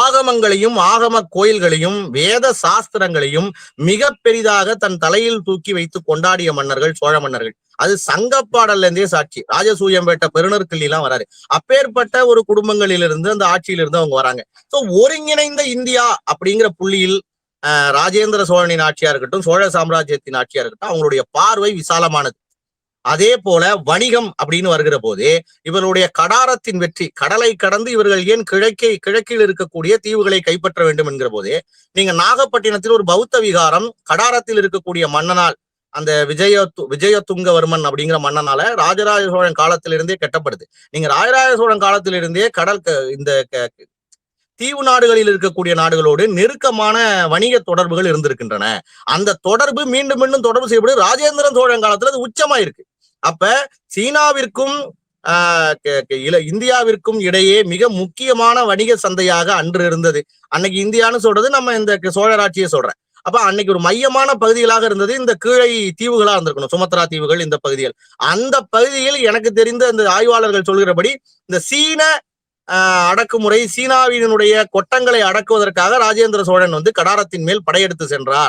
ஆகமங்களையும் ஆகம கோயில்களையும் வேத சாஸ்திரங்களையும் மிக பெரிதாக தன் தலையில் தூக்கி வைத்து கொண்டாடிய மன்னர்கள் சோழ மன்னர்கள். அது சங்கப்பாடல்ல இருந்தே சாட்சி. ராஜசூயம்பேட்டை பெருநற்கல்லி எல்லாம் வராரு. அப்பேற்பட்ட ஒரு குடும்பங்களிலிருந்து அந்த ஆட்சியிலிருந்து அவங்க வராங்க. சோ ஒருங்கிணைந்த இந்தியா அப்படிங்கிற புள்ளியில் ராஜேந்திர சோழனின் ஆட்சியா இருக்கட்டும் சோழ சாம்ராஜ்யத்தின் ஆட்சியா இருக்கட்டும் அவங்களுடைய பார்வை விசாலமானது. அதே போல வணிகம் அப்படின்னு வருகிற போது இவருடைய கடாரத்தின் வெற்றி கடலை கடந்து இவர்கள் ஏன் கிழக்கே கிழக்கில் இருக்கக்கூடிய தீவுகளை கைப்பற்ற வேண்டும் என்கிற போது நீங்க நாகப்பட்டினத்தில் ஒரு பௌத்த விகாரம் கடாரத்தில் இருக்கக்கூடிய மன்னனால் அந்த விஜய விஜயதுங்கவர்மன் அப்படிங்கிற மன்னனால ராஜராஜ சோழன் காலத்திலிருந்தே கட்டப்படுது. நீங்க ராஜராஜ சோழன் காலத்திலிருந்தே கடல் இந்த க- தீவு நாடுகளில் இருக்கக்கூடிய நாடுகளோடு நெருக்கமான வணிக தொடர்புகள் இருந்திருக்கின்றன. அந்த தொடர்பு மீண்டும் மீண்டும் தொடர்பு செய்யப்படு ராஜேந்திரன் சோழன் காலத்துல அது உச்சமாயிருக்கு. அப்ப சீனாவிற்கும் ஆஹ் இந்தியாவிற்கும் இடையே மிக முக்கியமான வணிக சந்தையாக அன்று இருந்தது. அன்னைக்கு இந்தியான்னு சொல்றது நம்ம இந்த சோழராட்சியை சொல்றேன். அப்ப அன்னைக்கு ஒரு மையமான பகுதிகளாக இருந்தது இந்த கீழை தீவுகளா இருந்திருக்கணும் சுமத்ரா தீவுகள் இந்த பகுதிகள். அந்த பகுதியில் எனக்கு தெரிந்த இந்த ஆய்வாளர்கள் சொல்கிறபடி இந்த சீன ஆஹ், அடக்குமுறை சீனாவினுடைய கொட்டங்களை அடக்குவதற்காக ராஜேந்திர சோழன் வந்து கடாரத்தின் மேல் படையெடுத்து சென்றார்.